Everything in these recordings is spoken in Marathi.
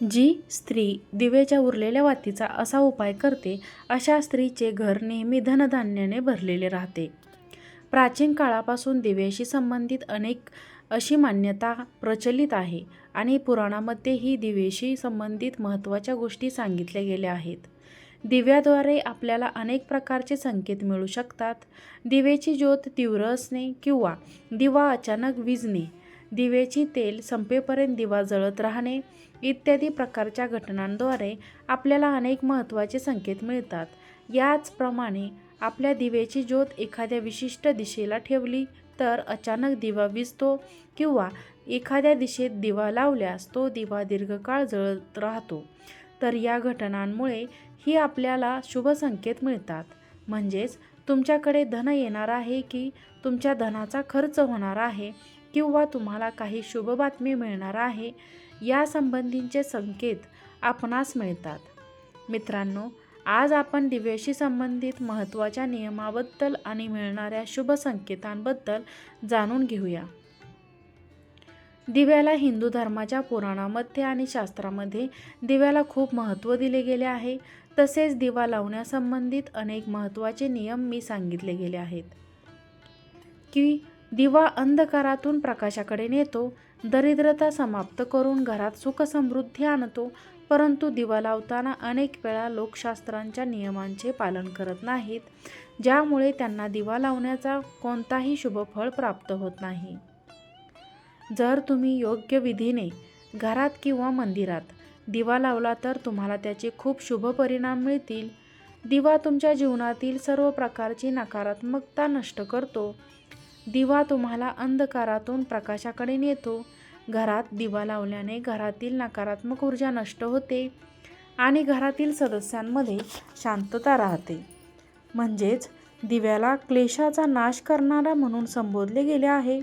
जी स्त्री दिवेच्या उरलेल्या वातीचा असा उपाय करते अशा स्त्रीचे घर नेहमी धनधान्याने भरलेले राहते. प्राचीन काळापासून दिव्याशी संबंधित अनेक अशी मान्यता प्रचलित आहे आणि पुराणामध्ये ही दिवेशी संबंधित महत्त्वाच्या गोष्टी सांगितल्या गेल्या आहेत. दिव्याद्वारे आपल्याला अनेक प्रकारचे संकेत मिळू शकतात. दिवेची ज्योत तीव्र असणे किंवा दिवा अचानक विजणे दिवेची तेल संपेपर्यंत दिवा जळत राहणे इत्यादी प्रकारच्या घटनांद्वारे आपल्याला अनेक महत्त्वाचे संकेत मिळतात. याचप्रमाणे आपल्या दिव्याची ज्योत एखाद्या विशिष्ट दिशेला ठेवली तर अचानक दिवा विजतो किंवा एखाद्या दिशेत दिवा लावल्यास तो दिवा दीर्घकाळ जळत राहतो. तर या घटनांमुळे ही आपल्याला शुभ संकेत मिळतात. म्हणजेच तुमच्याकडे धन येणार आहे की तुमच्या धनाचा खर्च होणार आहे किंवा तुम्हाला काही शुभ बातमी मिळणार आहे यासंबंधींचे संकेत आपणास मिळतात. मित्रांनो आज आपण दिव्याशी संबंधित महत्त्वाच्या नियमाबद्दल आणि मिळणाऱ्या शुभ संकेतांबद्दल जाणून घेऊया. दिव्याला हिंदू धर्माच्या पुराणामध्ये आणि शास्त्रामध्ये दिव्याला खूप महत्त्व दिले गेले आहे. तसेच दिवा लावण्यासंबंधित अनेक महत्त्वाचे नियम मी सांगितले गेले आहेत. की दिवा अंधकारातून प्रकाशाकडे नेतो दरिद्रता समाप्त करून घरात सुखसमृद्धी आणतो परंतु दिवा लावताना अनेक वेळा लोकशास्त्रांच्या नियमांचे पालन करत नाहीत ज्यामुळे त्यांना दिवा लावण्याचा कोणताही शुभफळ प्राप्त होत नाही. जर तुम्ही योग्य विधीने घरात किंवा मंदिरात दिवा लावला तर तुम्हाला त्याचे खूप शुभ परिणाम मिळतील. दिवा तुमच्या जीवनातील सर्व प्रकारची नकारात्मकता नष्ट करतो. दिवा तुम्हाला अंधकारातून प्रकाशाकडे नेतो. घरात दिवा लावल्याने घरातील नकारात्मक ऊर्जा नष्ट होते आणि घरातील सदस्यांमध्ये शांतता राहते. म्हणजेच दिव्याला क्लेशाचा नाश करणारा म्हणून संबोधले गेले आहे.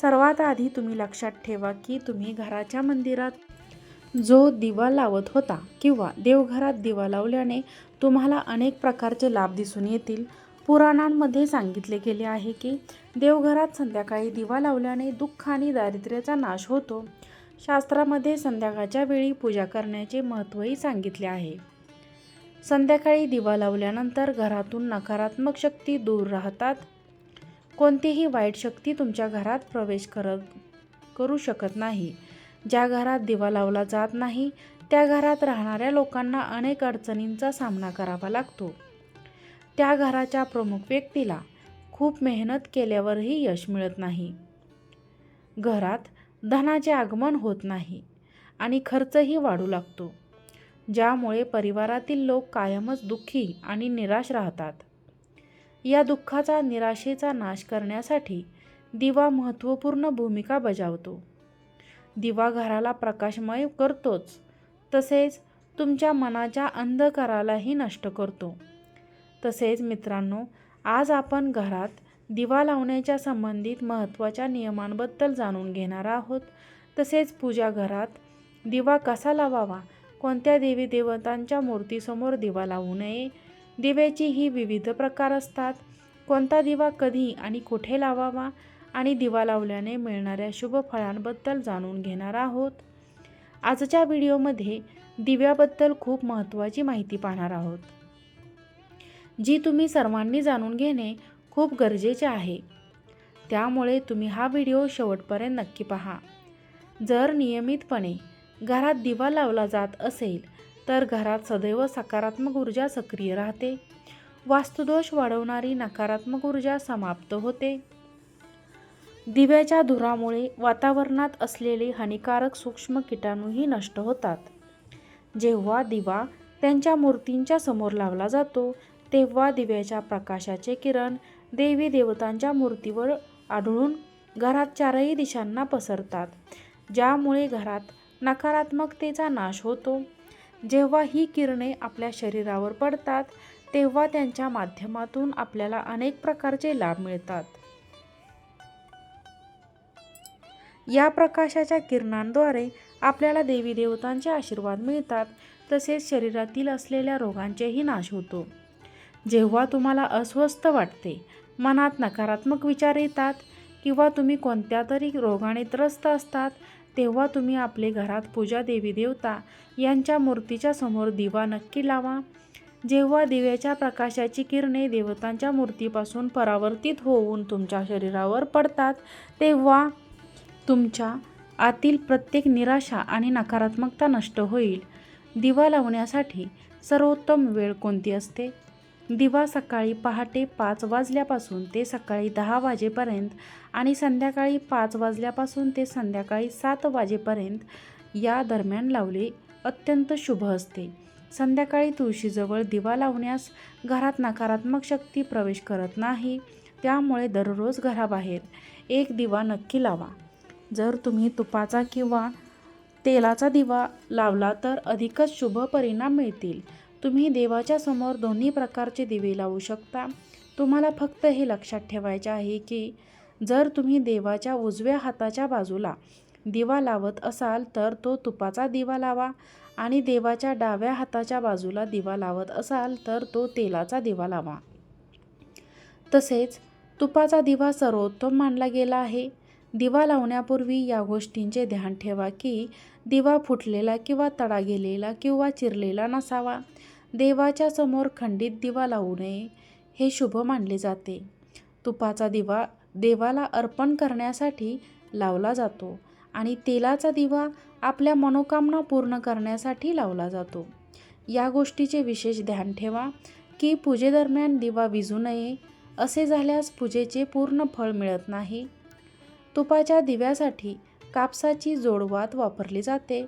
सर्वात आधी तुम्ही लक्षात ठेवा की तुम्ही घराच्या मंदिरात जो दिवा लावत होता किंवा देवघरात दिवा लावल्याने तुम्हाला अनेक प्रकारचे लाभ दिसून येतील. पुराणांमध्ये सांगितले गेले आहे की देवघरात संध्याकाळी दिवा लावल्याने दुःख आणि दारिद्र्याचा नाश होतो. शास्त्रामध्ये संध्याकाळच्या वेळी पूजा करण्याचे महत्त्वही सांगितले आहे. संध्याकाळी दिवा लावल्यानंतर घरातून नकारात्मक शक्ती दूर राहतात. कोणतीही वाईट शक्ती तुमच्या घरात प्रवेश करत करू शकत नाही. ज्या घरात दिवा लावला जात नाही त्या घरात राहणाऱ्या लोकांना अनेक अडचणींचा सामना करावा लागतो. त्या घराच्या प्रमुख व्यक्तीला खूप मेहनत केल्यावरही यश मिळत नाही. घरात धनाचे आगमन होत नाही आणि खर्चही वाढू लागतो ज्यामुळे परिवारातील लोक कायमच दुःखी आणि निराश राहतात. या दुःखाचा निराशेचा नाश करण्यासाठी दिवा महत्त्वपूर्ण भूमिका बजावतो. दिवा घराला प्रकाशमय करतोच तसेच तुमच्या मनाच्या अंधकारालाही नष्ट करतो. तसेच मित्रांनो आज आपण घरात दिवा लावण्याच्या संबंधित महत्त्वाच्या नियमांबद्दल जाणून घेणार आहोत. तसेच पूजा घरात दिवा कसा लावावा? कोणत्या देवी देवतांच्या मूर्तीसमोर दिवा लावू नये? दिव्याची ही विविध प्रकार असतात. कोणता दिवा कधी आणि कुठे लावावा? आणि दिवा लावल्याने मिळणाऱ्या शुभ फळांबद्दल जाणून घेणार आहोत. आजच्या व्हिडिओमध्ये दिव्याबद्दल खूप महत्त्वाची माहिती पाहणार आहोत. जी तुम्ही सर्वांनी जाणून घेणे खूप गरजेचे आहे. त्यामुळे तुम्ही हा व्हिडिओ शेवटपर्यंत नक्की पहा. जर नियमितपणे घरात दिवा लावला जात असेल तर घरात सदैव सकारात्मक ऊर्जा सक्रिय राहते. वास्तुदोष वाढवणारी नकारात्मक ऊर्जा समाप्त होते. दिव्याच्या धुरामुळे वातावरणात असलेले हानिकारक सूक्ष्म किटाणूही नष्ट होतात. जेव्हा दिवा त्यांच्या मूर्तींच्या समोर लावला जातो तेव्हा दिव्याच्या प्रकाशाचे किरण देवी देवतांच्या मूर्तीवर आढळून घरात चारही दिशांना पसरतात ज्यामुळे घरात नकारात्मकतेचा नाश होतो. जेव्हा ही किरणे आपल्या शरीरावर पडतात तेव्हा त्यांच्या माध्यमातून आपल्याला अनेक प्रकारचे लाभ मिळतात. या प्रकाशाच्या किरणांद्वारे आपल्याला देवी देवतांचे आशीर्वाद मिळतात तसेच शरीरातील असलेल्या रोगांचेही नाश होतो. जेव्हा तुम्हाला अस्वस्थ वाटते मनात नकारात्मक विचार येतात किंवा तुम्ही कोणत्या तरी रोगाने त्रस्त असतात तेव्हा तुम्ही आपले घरात पूजा देवी देवता यांच्या मूर्तीच्या समोर दिवा नक्की लावा. जेव्हा दिव्याच्या प्रकाशाची किरणे देवतांच्या मूर्तीपासून परावर्तित होऊन तुमच्या शरीरावर पडतात तेव्हा तुमच्या आतील प्रत्येक निराशा आणि नकारात्मकता नष्ट होईल. दिवा लावण्यासाठी सर्वोत्तम वेळ कोणती असते? दिवा सकाळी पहाटे पाच वाजल्यापासून ते सकाळी दहा वाजेपर्यंत आणि संध्याकाळी पाच वाजल्यापासून ते संध्याकाळी सात वाजेपर्यंत या दरम्यान लावले अत्यंत शुभ असते. संध्याकाळी तुळशीजवळ दिवा लावण्यास घरात नकारात्मक शक्ती प्रवेश करत नाही त्यामुळे दररोज घराबाहेर एक दिवा नक्की लावा. जर तुम्ही तुपाचा किंवा तेलाचा दिवा लावला तर अधिकच शुभ परिणाम मिळतील. तुम्ही देवाच्या समोर दोन्ही प्रकारचे दिवे लावू शकता. तुम्हाला फक्त हे लक्षात ठेवायचे आहे की जर तुम्ही देवाच्या उजव्या हाताच्या बाजूला दिवा लावत असाल तर तो तुपाचा दिवा लावा आणि देवाच्या डाव्या हाताच्या बाजूला दिवा लावत असाल तर तो तेलाचा दिवा लावा. तसेच तुपाचा दिवा सर्वोत्तम मानला गेला आहे. दिवा लावण्यापूर्वी या गोष्टींचे ध्यान ठेवा की दिवा फुटलेला किंवा तडा गेलेला किंवा चिरलेला नसावा. देवाच्या समोर खंडित दिवा लावू नये हे शुभ मानले जाते. तुपाचा दिवा देवाला अर्पण करण्यासाठी लावला जातो आणि तेलाचा दिवा आपल्या मनोकामना पूर्ण करण्यासाठी लावला जातो. या गोष्टीचे विशेष ध्यान ठेवा की पूजेदरम्यान दिवा विजू नये असे झाल्यास पूजेचे पूर्ण फळ मिळत नाही. तुपाच्या दिव्यासाठी कापसाची जोडवात वापरली जाते.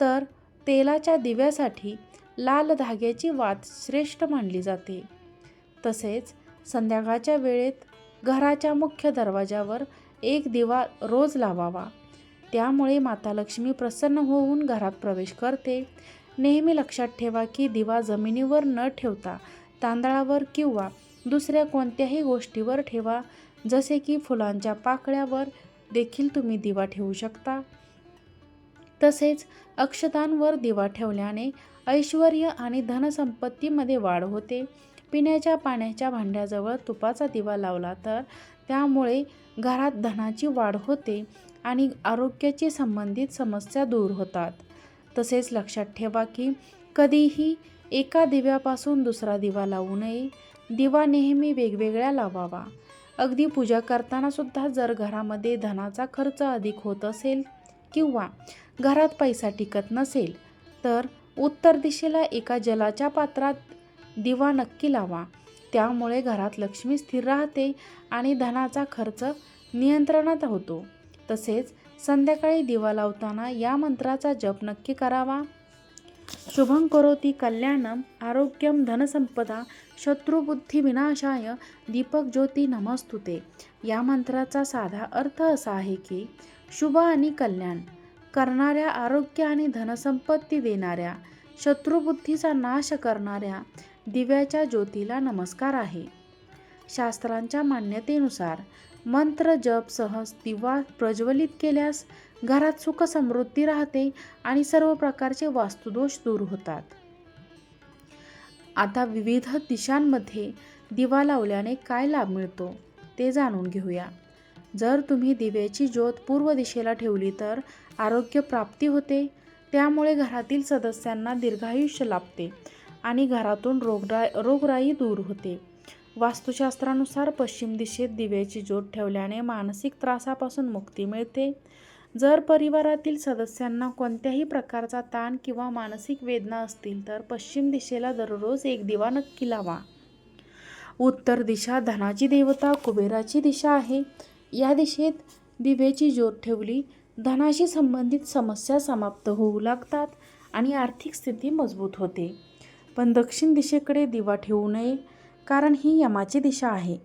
तर तेलाच्या दिव्यासाठी लाल धाग्याची वात श्रेष्ठ मानली जाते. तसेच संध्याकाळच्या वेळेत घराच्या मुख्य दरवाजावर एक दिवा रोज लावावा. त्यामुळे माता लक्ष्मी प्रसन्न होऊन घरात प्रवेश करते. नेहमी लक्षात ठेवा की दिवा जमिनीवर न ठेवता तांदळावर किंवा दुसऱ्या कोणत्याही गोष्टीवर ठेवा. जसे की फुलांच्या पाकळ्यावर देखील तुम्ही दिवा ठेवू शकता. तसेच अक्षतांवर दिवा ठेवल्याने ऐश्वर आणि धनसंपत्तीमध्ये वाढ होते. पिण्याच्या पाण्याच्या भांड्याजवळ तुपाचा दिवा लावला तर त्यामुळे घरात धनाची वाढ होते आणि आरोग्याची संबंधित समस्या दूर होतात. तसेच लक्षात ठेवा की कधीही एका दिव्यापासून दुसरा दिवा लावू नये. दिवा नेहमी वेगवेगळ्या लावावा. अगदी पूजा करतानासुद्धा जर घरामध्ये धनाचा खर्च अधिक होत असेल किंवा घरात पैसा टिकत नसेल तर उत्तर दिशेला एका जलाच्या पात्रात दिवा नक्की लावा. त्यामुळे घरात लक्ष्मी स्थिर राहते आणि धनाचा खर्च नियंत्रणात होतो तसेच संध्याकाळी दिवा लावताना या मंत्राचा जप नक्की करावा. शुभं करोती कल्याणम आरोग्यम धनसंपदा शत्रुबुद्धी विनाशाय दीपक ज्योती नमस्तुते. या मंत्राचा साधा अर्थ असा आहे की शुभ आणि कल्याण. करणाऱ्या आरोग्य आणि धनसंपत्ती देणाऱ्या शत्रुबुद्धीचा नाश करणाऱ्या दिव्याच्या ज्योतीला नमस्कार आहे. शास्त्रांच्या मान्यतेनुसार मंत्र जप सहज दिवा प्रज्वलित केल्यास घरात सुख समृद्धी राहते आणि सर्व प्रकारचे वास्तुदोष दूर होतात. आता विविध दिशांमध्ये दिवा लावल्याने काय लाभ मिळतो ते जाणून घेऊया. जर तुम्ही दिव्याची ज्योत पूर्व दिशेला ठेवली तर आरोग्य प्राप्ती होते. त्यामुळे घरातील सदस्यांना दीर्घायुष्य लाभते आणि घरातून रोगरा रोगराई दूर होते. वास्तुशास्त्रानुसार पश्चिम दिशेत दिव्याची ज्योत ठेवल्याने मानसिक त्रासापासून मुक्ती मिळते. जर परिवारातील सदस्यांना कोणत्याही प्रकारचा ताण किंवा मानसिक वेदना असतील तर पश्चिम दिशेला दररोज एक दिवा नक्की लावा. उत्तर दिशा धनाची देवता कुबेराची दिशा आहे. या दिशेत दिव्याची ज्योत ठेवली. धनाशी संबंधित समस्या समाप्त होऊ लागतात आणि आर्थिक स्थिती मजबूत होते. पण दक्षिण दिशेकडे दिवा ठेवू नये कारण ही यमाची दिशा आहे.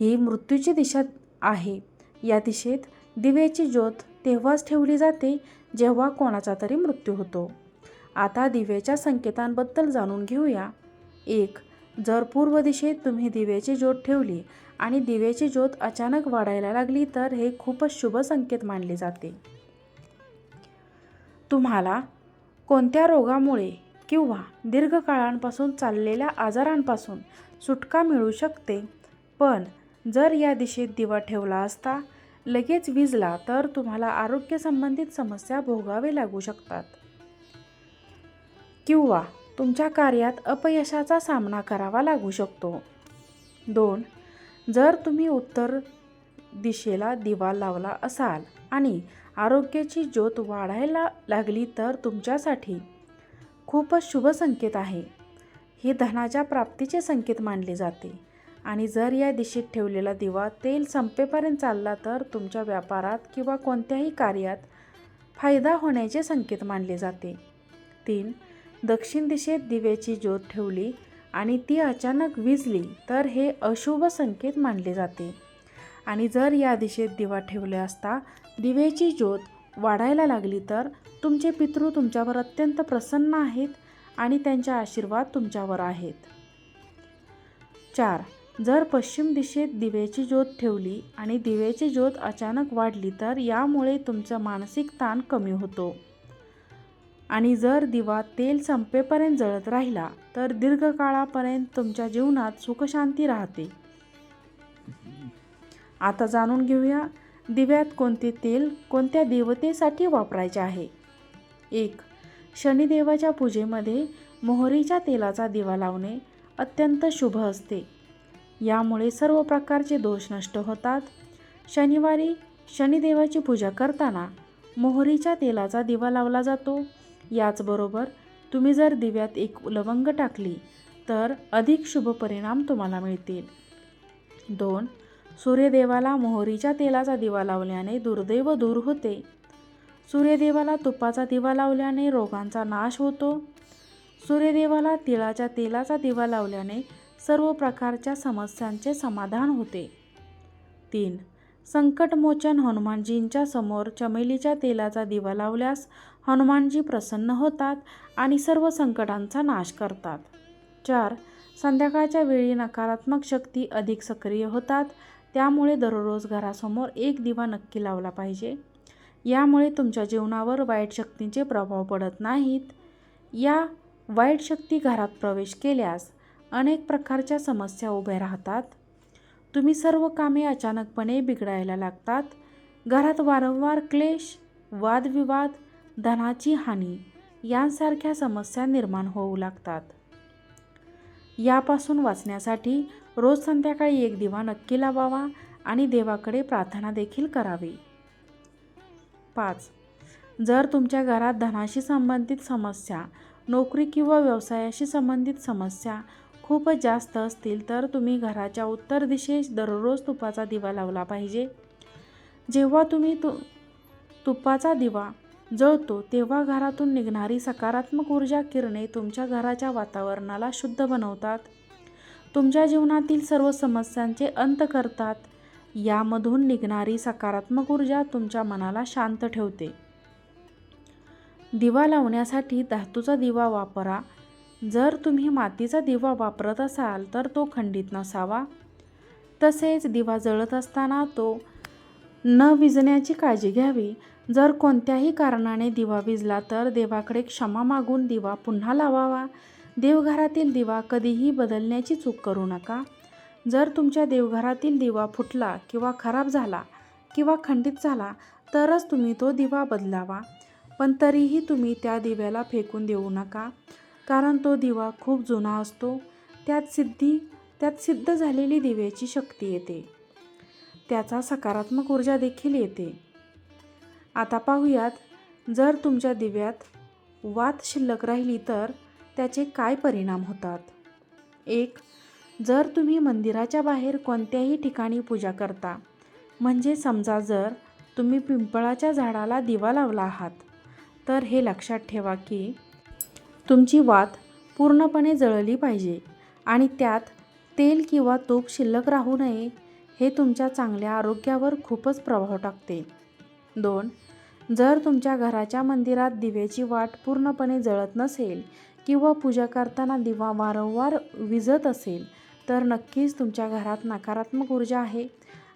ही मृत्यूची दिशा आहे. या दिशेत दिव्याची ज्योत तेव्हाच ठेवली जाते जेव्हा कोणाचा तरी मृत्यू होतो. आता दिव्याच्या संकेतांबद्दल जाणून घेऊया. एक जर पूर्व दिशेत तुम्ही दिव्याची ज्योत ठेवली आणि दिव्याची ज्योत अचानक वाढायला लागली तर हे खूपच शुभ संकेत मानले जाते. तुम्हाला कोणत्या रोगामुळे किंवा दीर्घकाळांपासून चाललेल्या आजारांपासून सुटका मिळू शकते? पण जर या दिशेत दिवा ठेवला असता लगेच विजला तर तुम्हाला आरोग्य संबंधित समस्या भोगावे लागू शकतात. किंवा तुमच्या कार्यात अपयशाचा सामना करावा लागू शकतो. दोन जर तुम्ही उत्तर दिशेला दिवा लावला असाल आणि आरोग्याची ज्योत वाढायला लागली तर तुमच्यासाठी खूपच शुभ संकेत आहे. हे धनाच्या प्राप्तीचे संकेत मानले जाते. आणि जर या दिशेत ठेवलेला दिवा तेल संपेपर्यंत चालला तर तुमच्या व्यापारात किंवा कोणत्याही कार्यात फायदा होण्याचे संकेत मानले जाते. तीन दक्षिण दिशेत दिव्याची ज्योत ठेवली आणि ती अचानक विजली तर हे अशुभ संकेत मानले जाते. आणि जर या दिशेत दिवा ठेवले असता दिव्याची ज्योत वाढायला लागली तर तुमचे पितृ तुमच्यावर अत्यंत प्रसन्न आहेत आणि त्यांचे आशीर्वाद तुमच्यावर आहेत. चार. जर पश्चिम दिशेत दिव्याची ज्योत ठेवली आणि दिव्याची ज्योत अचानक वाढली तर यामुळे तुमचं मानसिक ताण कमी होतो. आणि जर दिवा तेल संपेपर्यंत जळत राहिला तर दीर्घकाळापर्यंत तुमच्या जीवनात सुखशांती राहते. आता जाणून घेऊया दिव्यात कोणते तेल कोणत्या देवतेसाठी वापरायचे आहे? एक शनिदेवाच्या पूजेमध्ये मोहरीच्या तेलाचा दिवा लावणे अत्यंत शुभ असते. यामुळे सर्व प्रकारचे दोष नष्ट होतात. शनिवारी शनिदेवाची पूजा करताना मोहरीच्या तेलाचा दिवा लावला जातो. याचबरोबर तुम्ही जर दिव्यात एक लवंग टाकली तर अधिक शुभ परिणाम तुम्हाला मिळतील. दोन सूर्यदेवाला मोहरीच्या तेलाचा दिवा लावल्याने दुर्दैव दूर होते. सूर्यदेवाला तुपाचा दिवा लावल्याने रोगांचा नाश होतो. सूर्यदेवाला तिळाच्या तेलाचा दिवा लावल्याने सर्व प्रकारच्या समस्यांचे समाधान होते. तीन संकटमोचन हनुमानजींच्या समोर चमेलीच्या तेलाचा दिवा लावल्यास हनुमानजी प्रसन्न होतात आणि सर्व संकटांचा नाश करतात. चार संध्याकाळच्या वेळी नकारात्मक शक्ती अधिक सक्रिय होतात. त्यामुळे दररोज घरासमोर एक दिवा नक्की लावला पाहिजे. यामुळे तुमच्या जीवनावर वाईट शक्तींचे प्रभाव पडत नाहीत. या वाईट शक्ती घरात प्रवेश केल्यास अनेक प्रकारच्या समस्या उभ्या राहतात. तुम्ही सर्व कामे अचानकपणे बिघडायला लागतात. घरात वारंवार क्लेश वादविवाद धनाची हानी यांसारख्या समस्या निर्माण होऊ लागतात. यापासून वाचण्यासाठी रोज संध्याकाळी एक दिवा नक्की लावावा आणि देवाकडे प्रार्थना देखील करावी. पाच. जर तुमच्या घरात धनाशी संबंधित समस्या नोकरी किंवा व्यवसायाशी संबंधित समस्या खूपच जास्त असतील तर तुम्ही घराच्या उत्तर दिशेस दररोज तुपाचा दिवा लावला पाहिजे. जेव्हा तुम्ही तु तुपाचा दिवा जळतो तेव्हा घरातून निघणारी सकारात्मक ऊर्जा किरणे तुमच्या घराच्या वातावरणाला शुद्ध बनवतात. तुमच्या जीवनातील सर्व समस्यांचे अंत करतात. यामधून निघणारी सकारात्मक ऊर्जा तुमच्या मनाला शांत ठेवते. दिवा लावण्यासाठी धातूचा दिवा वापरा. जर तुम्ही मातीचा दिवा वापरत असाल तर तो खंडित नसावा. तसेच दिवा जळत असताना तो न विजण्याची काळजी घ्यावी. जर कोणत्याही कारणाने दिवा विजला तर देवाकडे क्षमा मागून दिवा पुन्हा लावावा. देवघरातील दिवा कधीही बदलण्याची चूक करू नका. जर तुमच्या देवघरातील दिवा फुटला किंवा खराब झाला किंवा खंडित झाला तरच तुम्ही तो दिवा बदलावा. पण तरीही तुम्ही त्या दिव्याला फेकून देऊ नका. कारण तो दिवा खूप जुना असतो त्यात सिद्धी त्यात सिद्ध झालेली दिव्याची शक्ती येते. त्याचा सकारात्मक ऊर्जा देखील येते. आता पाहूयात जर तुमच्या दिव्यात वात शिल्लक राहिली तर त्याचे काय परिणाम होतात? एक जर तुम्ही मंदिराच्या बाहेर कोणत्याही ठिकाणी पूजा करता म्हणजे समजा जर तुम्ही पिंपळाच्या झाडाला दिवा लावला आहात तर हे लक्षात ठेवा की तुमची वात पूर्णपणे जळली पाहिजे आणि त्यात तेल किंवा तूप शिल्लक राहू नये हे तुमच्या चांगल्या आरोग्यावर खूपच प्रभाव टाकते. दोन जर तुमच्या घराच्या मंदिरात दिव्याची वाट पूर्णपणे जळत नसेल किंवा पूजा करताना दिवा वारंवार विजत असेल तर नक्कीच तुमच्या घरात नकारात्मक ऊर्जा आहे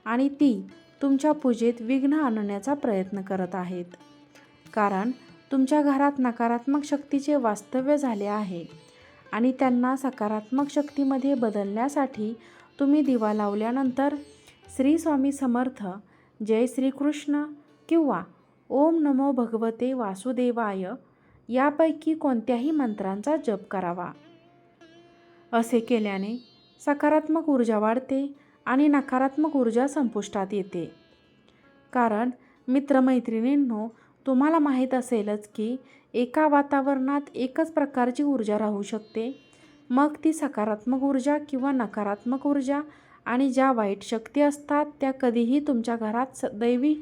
आणि ती तुमच्या पूजेत विघ्न आणण्याचा प्रयत्न करत आहेत. कारण तुमच्या घरात नकारात्मक शक्तीचे वास्तव्य झाले आहे आणि त्यांना सकारात्मक शक्तीमध्ये बदलण्यासाठी तुम्ही दिवा लावल्यानंतर श्री स्वामी समर्थ जय श्रीकृष्ण किंवा ओम नमो भगवते वासुदेवाय यापैकी कोणत्याही मंत्रांचा जप करावा. असे केल्याने सकारात्मक ऊर्जा वाढते आणि नकारात्मक ऊर्जा संपुष्टात येते. कारण मित्रमैत्रिणींनो तुम्हाला माहीत असेलच की एका वातावरणात एकच प्रकारची ऊर्जा राहू शकते. मग ती सकारात्मक ऊर्जा किंवा नकारात्मक ऊर्जा आणि ज्या वाईट शक्ती असतात त्या कधीही तुमच्या घरात स दैवी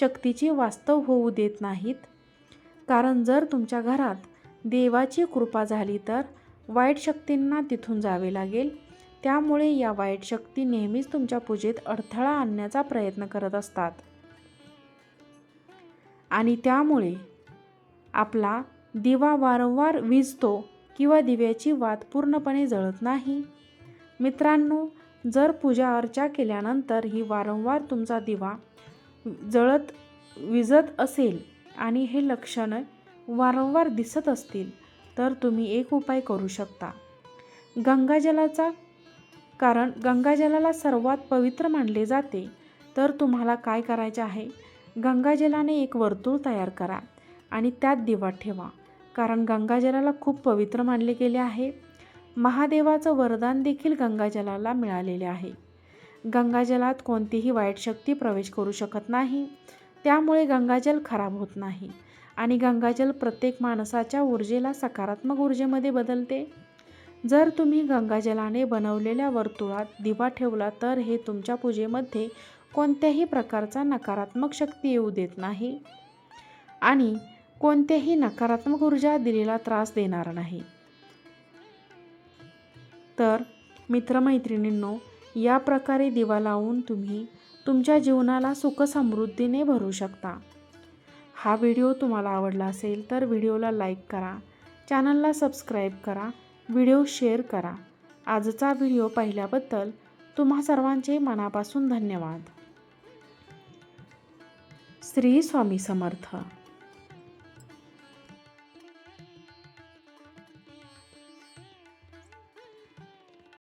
शक्तीची वास्तव होऊ देत नाहीत. कारण जर तुमच्या घरात देवाची कृपा झाली तर वाईट शक्तींना तिथून जावे लागेल. त्यामुळे या वाईट शक्ती नेहमीच तुमच्या पूजेत अडथळा आणण्याचा प्रयत्न करत असतात. आणि त्यामुळे आपला दिवा वारंवार विजतो किंवा दिव्याची वात पूर्णपणे जळत नाही. मित्रांनो जर पूजा अर्चा केल्यानंतर ही वारंवार तुमचा दिवा जळत विजत असेल आणि हे लक्षणं वारंवार दिसत असतील तर तुम्ही एक उपाय करू शकता. गंगाजलाचा कारण गंगाजलाला सर्वात पवित्र मानले जाते. तर तुम्हाला काय करायचे आहे? गंगाजलाने एक वर्तुळ तयार करा आणि त्यात दिवा ठेवा. कारण गंगाजलाला खूप पवित्र मानले गेले आहे. महादेवाचं वरदान देखील गंगाजलाला मिळालेले आहे. गंगाजलात कोणतीही वाईट शक्ती प्रवेश करू शकत नाही. त्यामुळे गंगाजल खराब होत नाही आणि गंगाजल प्रत्येक माणसाच्या ऊर्जेला सकारात्मक ऊर्जेमध्ये बदलते. जर तुम्ही गंगाजलाने बनवलेल्या वर्तुळात दिवा ठेवला तर हे तुमच्या पूजेमध्ये कोणत्याही प्रकारचा नकारात्मक शक्ती येऊ देत नाही आणि कोणत्याही नकारात्मक ऊर्जा दिलेला त्रास देणार नाही. तर मित्रमैत्रिणींनो या प्रकारे दिवा लावून तुम्ही तुमच्या जीवनाला सुखसमृद्धीने भरू शकता. हा व्हिडिओ तुम्हाला आवडला असेल तर व्हिडिओला लाईक करा चॅनलला सबस्क्राईब करा व्हिडिओ शेअर करा. आजचा व्हिडिओ पाहिल्याबद्दल तुम्हा सर्वांचे मनापासून धन्यवाद. श्री स्वामी समर्थ।